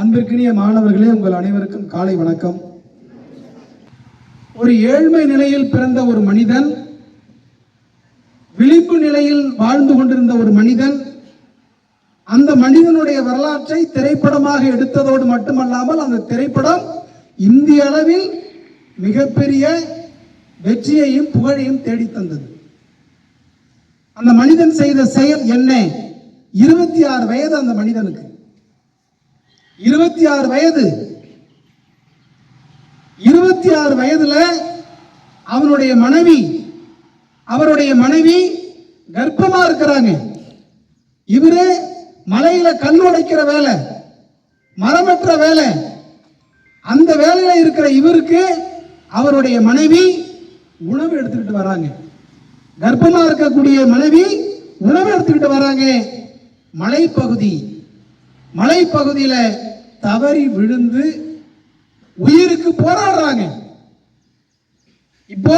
அன்பிற்கினிய மாணவர்களே உங்கள் அனைவருக்கும் காலை வணக்கம். ஒரு ஏழ்மை நிலையில் பிறந்த ஒரு மனிதன் விழிப்பு நிலையில் வாழ்ந்து கொண்டிருந்த ஒரு மனிதன் அந்த மனிதனுடைய வரலாற்றை திரைப்படமாக எடுத்ததோடு மட்டுமல்லாமல் அந்த திரைப்படம் இந்திய அளவில் மிகப்பெரிய வெற்றியையும் புகழையும் தேடித்தந்தது. அந்த மனிதன் செய்த செயல் என்ன? இருபத்தி ஆறு வயது அந்த மனிதனுக்கு. இருபத்தி ஆறு வயது. இருபத்தி ஆறு வயதுல அவனுடைய மனைவி அவருடைய மனைவி கர்ப்பமா இருக்கிறாங்க. இவரு மலையில கல் உடைக்கிற வேலை மரமற்ற வேலை. அந்த வேலையில இருக்கிற இவருக்கு அவருடைய மனைவி உணவு எடுத்துக்கிட்டு வராங்க. கர்ப்பமா இருக்கக்கூடிய மனைவி உணவு எடுத்துக்கிட்டு வராங்க. மலைப்பகுதி. மலைப்பகுதியில் தவறி விழுந்து உயிருக்கு போராடுறாங்க. இப்போ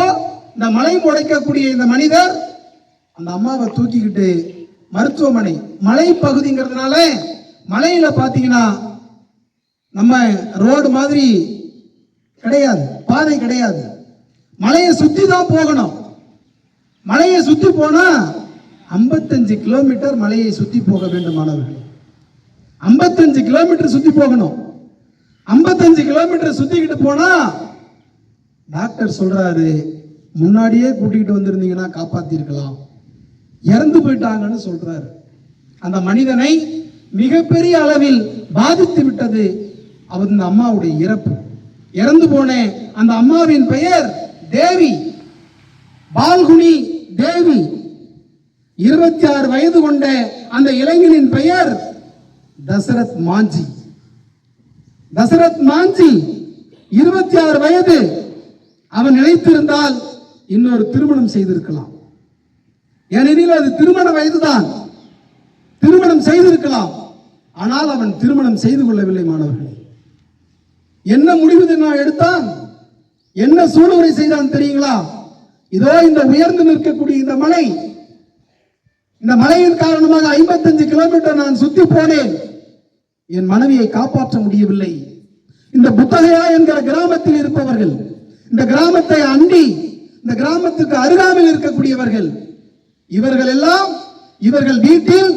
இந்த மலை முடைக்கக்கூடிய இந்த மனிதர் அந்த அம்மாவை தூக்கிக்கிட்டு மருத்துவமனை மலைப்பகுதிங்கிறதுனால மலையில பார்த்தீங்கன்னா நம்ம ரோடு மாதிரி கிடையாது பாதை கிடையாது. மலையை சுற்றி தான் போகணும். மலையை சுற்றி போனால் ஐம்பத்தஞ்சு கிலோமீட்டர் மலையை சுற்றி போக வேண்டும் மாணவர்கள். 55 கிலோமீட்டர் சுற்றி போகணும். 55 கிலோமீட்டர் சுற்றிக்கிட்டு போனால் டாக்டர் சொல்கிறாரு முன்னாடியே கூட்டிகிட்டு வந்திருந்தீங்கன்னா காப்பாற்றிருக்கலாம் இறந்து போயிட்டாங்கன்னு சொல்கிறாரு அந்த மனிதனை மிகப்பெரிய அளவில் பாதித்து விட்டது அவர் இந்த அம்மாவுடைய இறப்பு. இறந்து போன அந்த அம்மாவின் பெயர் தேவி. பால்குனி தேவி. இருபத்தி ஆறு வயது கொண்ட அந்த இளைஞனின் பெயர் தசரத் மாஞ்சி. தசரத் மாஞ்சி இருபத்தி ஆறு வயது. அவன் நினைத்திருந்தால் இன்னொரு திருமணம் செய்திருக்கலாம். ஏனெனில் அது திருமண வயதுதான். திருமணம் செய்திருக்கலாம். ஆனால் அவன் திருமணம் செய்து கொள்ளவில்லை மாணவர்களே. என்ன முடிவு நான் எடுத்தான்? என்ன சூழ்நிலை செய்தான் தெரியுங்களா? இதோ இந்த உயர்ந்து நிற்கக்கூடிய இந்த மலை. இந்த மலையின் காரணமாக 55 கிலோமீட்டர் நான் சுத்தி போனேன். என் மனைவியை காப்பாற்ற முடியவில்லை. இந்த புத்தகையா என்கிற கிராமத்தில் இருப்பவர்கள் இந்த கிராமத்தை அண்டி இந்த கிராமத்துக்கு அருகாமையில் இருக்கக்கூடியவர்கள் இவர்கள் எல்லாம் இவர்கள் வீட்டில்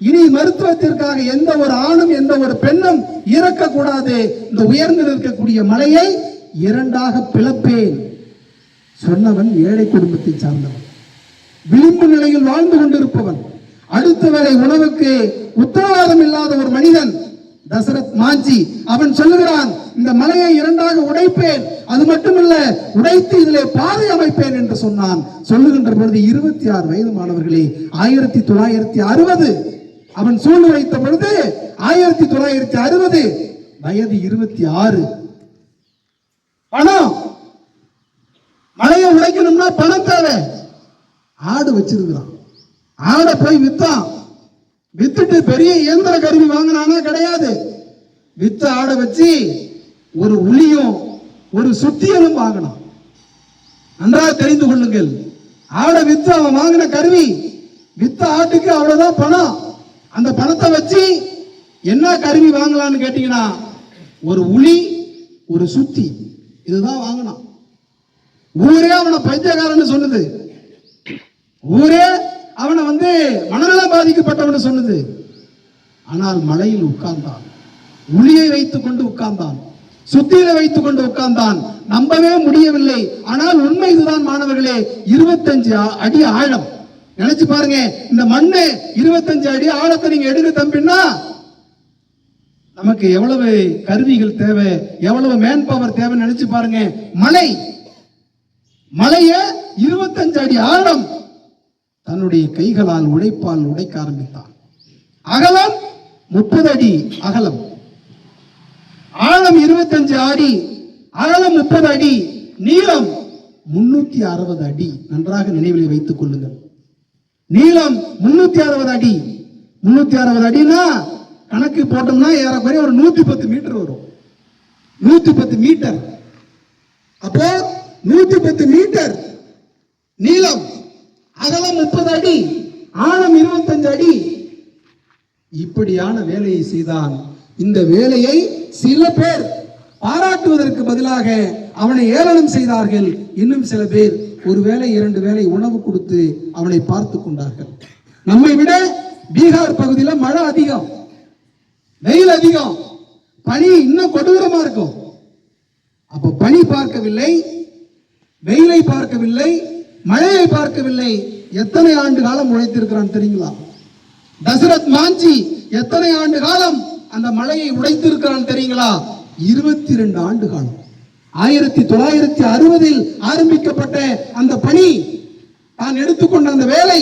இனி மருத்துவத்திற்காக எந்த ஒரு ஆணும் எந்த ஒரு பெண்ணும் இறக்கக்கூடாது. இந்த உயர்ந்து நிற்கக்கூடிய மலையை இரண்டாக பிளப்பேன். சொன்னவன் ஏழை குடும்பத்தை சார்ந்தவன். விளிம்பு நிலையில் வாழ்ந்து கொண்டிருப்பவன். அடுத்தவரை உணவுக்கு உத்தரவாதம் இல்லாத ஒரு மனிதன் தசரத் மாஞ்சி அவன் சொல்லுகிறான் இந்த மலையை இரண்டாக உடைப்பேன் அது மட்டுமல்ல உடைத்து இதிலே பாதை அமைப்பேன் என்று சொன்னான். சொல்லுகின்ற பொழுது இருபத்தி ஆறு வயது மாணவர்களே ஆயிரத்தி தொள்ளாயிரத்தி அறுபது. அவன் சூழ்நிலை வைத்த பொழுது ஆயிரத்தி தொள்ளாயிரத்தி அறுபது. வயது இருபத்தி ஆறு பணம். மலையை உடைக்கணும்னா பணம் தேவை. ஆடு வச்சிருக்கிறான். ஆடை போய் வித்தான். வித்துட்டு பெரிய இயந்திர கருவி வாங்கினானா கிடையாது. வித்து ஆடை வச்சு ஒரு உளியும் ஒரு சுத்தியலும் வாங்கினான். நன்றாக தெரிந்து கொள்ளுங்கள். ஆடை வித்து அவன் வாங்கின கருவி வித்த ஆட்டுக்கு அவ்வளவுதான் பணம். அந்த பணத்தை வச்சு என்ன கருவி வாங்கலாம்னு கேட்டீங்கன்னா ஒரு உளி ஒரு சுத்தி. இதுதான் வாங்கினான். ஊரே அவனை பைத்தியக்காரன்னு சொன்னது. ஊரே அவனை வந்து மனநலம் பாதிக்கப்பட்டவன் சொன்னது. ஆனால் மலையில் உட்கார்ந்தான். உளியை வைத்துக் கொண்டு உட்கார்ந்தான். சுத்தியில வைத்துக் கொண்டு உட்கார்ந்தான். நம்பவே முடியவில்லை. ஆனால் உண்மை இதுதான் மாணவர்களே. இருபத்தஞ்சு அடி ஆழம். நினைச்சு பாருங்க. இந்த மண்ணு இருபத்தஞ்சு அடி ஆழத்தை நீங்க எடுக்க தம்பின்னா நமக்கு எவ்வளவு கருவிகள் தேவை எவ்வளவு மேன் பவர் தேவை நினைச்சு பாருங்க. மலை. மலைய இருபத்தஞ்சு அடி ஆழம். தன்னுடைய கைகளால் உழைப்பால் உடைக்க ஆரம்பித்தான். அகலம் முப்பது அடி அகலம். ஆழம் இருபத்தஞ்சு அடி அகலம் முப்பது அடி நீளம் முன்னூத்தி அறுபது அடி. நன்றாக நினைவில் வைத்துக் கொள்ளுங்கள். நீளம் முன்னூத்தி அறுபது அடி. முன்னூத்தி அறுபது அடினா கணக்கு போட்டோம்னா ஏறக்குறைய ஒரு நூத்தி பத்து மீட்டர் வரும். நூத்தி பத்து மீட்டர். அப்போ நூத்தி பத்து மீட்டர் நீளம் அகலம் முப்பது அடி. ஆழம் இருபத்தஞ்சு அடி. இப்படியான வேலையை செய்தான். இந்த வேலையை சில பேர் பாராட்டுவதற்கு பதிலாக அவனை ஏளனம் செய்தார்கள். இன்னும் சில பேர் ஒரு வேளை இரண்டு வேளை உணவு கொடுத்து அவனை பார்த்து கொண்டார்கள். நம்மை விட பீகார் பகுதியில் மழை அதிகம். வெயில் அதிகம். பனி இன்னும் கொடூரமா இருக்கும். அப்ப பனி பார்க்கவில்லை வெயிலை பார்க்கவில்லை மழையை பார்க்கவில்லை. எத்தனை ஆண்டு காலம் உழைத்திருக்கிறான் தெரியுங்களா? தசரத் மாஞ்சி எத்தனை ஆண்டு காலம் அந்த மலையை உடைத்திருக்கிறான் தெரியுங்களா? இருபத்தி ரெண்டு ஆண்டு காலம். ஆயிரத்தி தொள்ளாயிரத்தி அறுபதில் ஆரம்பிக்கப்பட்ட அந்த பணி தான் எடுத்துக்கொண்ட அந்த வேலை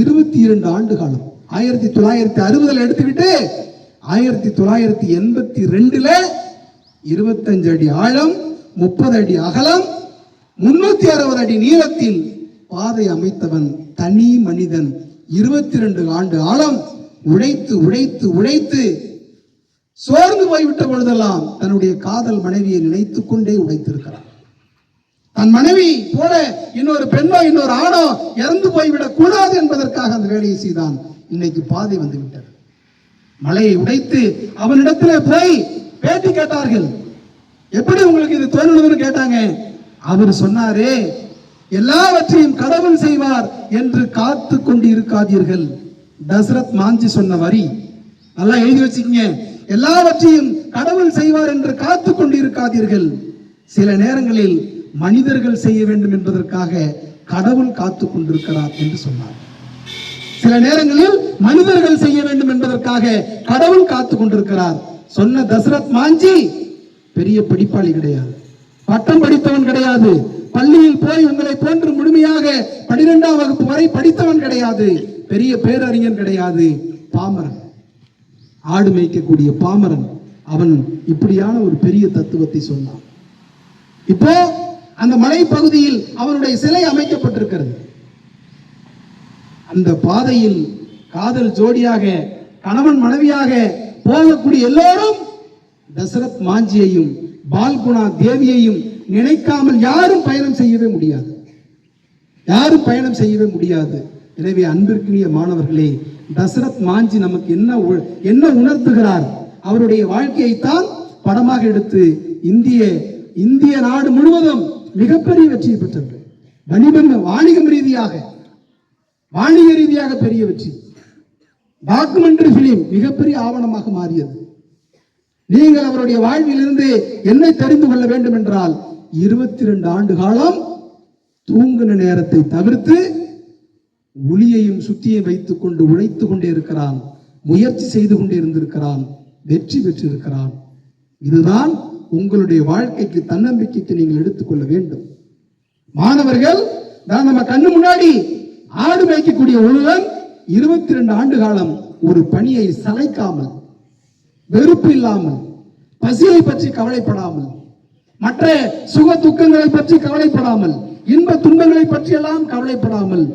இருபத்தி இரண்டு ஆண்டு காலம். ஆயிரத்தி தொள்ளாயிரத்தி அறுபதுல எடுத்துக்கிட்டு ஆயிரத்தி தொள்ளாயிரத்தி எண்பத்தி ரெண்டுல இருபத்தஞ்சு அடி ஆழம் முப்பது அடி அகலம் முன்னூத்தி அறுபது அடி நீளத்தில் பாதை அமைத்தவன் தனி மனிதன். இருபத்தி ரெண்டு ஆண்டு ஆழம் உழைத்து உழைத்து உழைத்து சோர்ந்து போய்விட்ட பொழுதெல்லாம் தன்னுடைய காதல் மனைவியை நினைத்துக் கொண்டே உழைத்திருக்கிறான். தன் மனைவி போல இன்னொரு பெண்ணோ இன்னொரு ஆணோ இறந்து போய்விடக் கூடாது என்பதற்காக அந்த வேலையை செய்தான். இன்னைக்கு பாதை வந்து விட்டது மலையை உடைத்து அவனிடத்தில் போய் பேட்டி கேட்டார்கள். எப்படி உங்களுக்கு இது தோணுதுன்னு கேட்டாங்க. அவர் சொன்னாரே எல்லாவற்றையும் கடவுள் செய்வார் என்று காத்து கொண்டு இருக்காதீர்கள் தசரத் மாஞ்சி சொன்ன வரி. நல்லா எழுதி வச்சுக்கீங்க. எல்லாவற்றையும் கடவுள் செய்வார் என்று காத்து கொண்டு இருக்காதீர்கள் சில நேரங்களில் மனிதர்கள் செய்ய வேண்டும் என்பதற்காக கடவுள் காத்து கொண்டிருக்கிறார் என்று சொன்னார். சில நேரங்களில் மனிதர்கள் செய்ய வேண்டும் என்பதற்காக கடவுள் காத்து கொண்டிருக்கிறார். சொன்ன தசரத் மாஞ்சி பெரிய பிடிப்பாளி கிடையாது. பட்டம் படித்தவன் கிடையாது. பள்ளியில் போய் உங்களை போன்று முழுமையாக பனிரெண்டாம் வகுப்பு வரை படித்தவன் கிடையாது. பெரிய பேரறிஞன் கிடையாது. பாமரன். ஆடு மேய்க்கக்கூடிய பாமரன். அவன் இப்படியான ஒரு பெரிய தத்துவத்தை சொன்னான். இப்போ அந்த மலைப்பகுதியில் அவனுடைய சிலை அமைக்கப்பட்டிருக்கிறது. அந்த பாதையில் காதல் ஜோடியாக கணவன் மனைவியாக போகக்கூடிய எல்லோரும் தசரத் மாஞ்சியையும் பால்குணா தேவியையும் நினைக்காமல் யாரும் பயணம் செய்யவே முடியாது. யாரும் பயணம் செய்யவே முடியாது. எனவே அன்பிற்குரிய மாணவர்களே தசரத் மாஞ்சி நமக்கு என்ன உ- என்ன உணர்த்துகிறார்? அவருடைய வாழ்க்கையைத்தான் படமாக எடுத்து இந்திய இந்திய நாடு முழுவதும் மிகப்பெரிய வெற்றியை பெற்றது. வணிகம் வாணிகம் ரீதியாக வாணிக ரீதியாக பெரிய வெற்றி. டாக்குமெண்ட்ரி பிலிம் மிகப்பெரிய ஆவணமாக மாறியது. நீங்கள் அவருடைய வாழ்விலிருந்து என்னை தெரிந்து கொள்ள வேண்டும் என்றால் இருபத்தி ரெண்டு ஆண்டு காலம் தூங்கின நேரத்தை தவிர்த்து ஒளியையும் சுத்தியும் வைத்துக் கொண்டு உழைத்துக் கொண்டே இருக்கிறான் முயற்சி செய்து கொண்டே இருந்திருக்கிறான் வெற்றி பெற்றிருக்கிறான். இதுதான் உங்களுடைய வாழ்க்கைக்கு தன்னம்பிக்கைக்கு நீங்கள் எடுத்துக்கொள்ள வேண்டும். மாணவர்கள் நான் நம்ம கண்ணு முன்னாடி ஆடு மேய்க்கக்கூடிய ஒருவன் இருபத்தி ரெண்டு ஆண்டு காலம் ஒரு பணியை சளைக்காமல் வெறுப்பு இல்லாமல் பசியை பற்றி கவலைப்படாமல் மற்ற சுக துக்கங்களை பற்றி கவலைப்படாமல் இன்ப துன்பங்களை பற்றி எல்லாம் கவலைப்படாமல்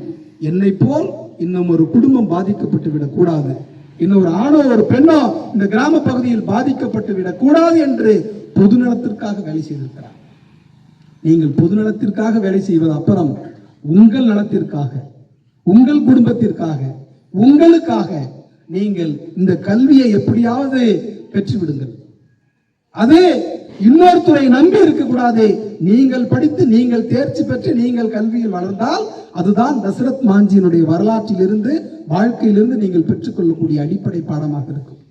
என்னை போல் இன்னும் ஒரு குடும்பம் பாதிக்கப்பட்டு விடக்கூடாது. இன்னொரு ஆணோ ஒரு பெண்ணோ இந்த கிராம பகுதியில் பாதிக்கப்பட்டு விடக்கூடாது என்று பொதுநலத்திற்காக வேலை செய்திருக்கிறார். நீங்கள் பொதுநலத்திற்காக வேலை செய்வது அப்புறம் உங்கள் நலத்திற்காக உங்கள் குடும்பத்திற்காக உங்களுக்காக நீங்கள் இந்த கல்வியை எப்படியாவது பெற்று விடுங்கள் அது இன்னொருத்தரை நம்பி இருக்கக்கூடாது. நீங்கள் படித்து நீங்கள் தேர்ச்சி பெற்று நீங்கள் கல்வியில் வளர்ந்தால் அதுதான் தசரத் மாஞ்சியினுடைய வரலாற்றிலிருந்து வாழ்க்கையிலிருந்து நீங்கள் பெற்றுக்கொள்ளக்கூடிய அடிப்படை பாடமாக இருக்கும்.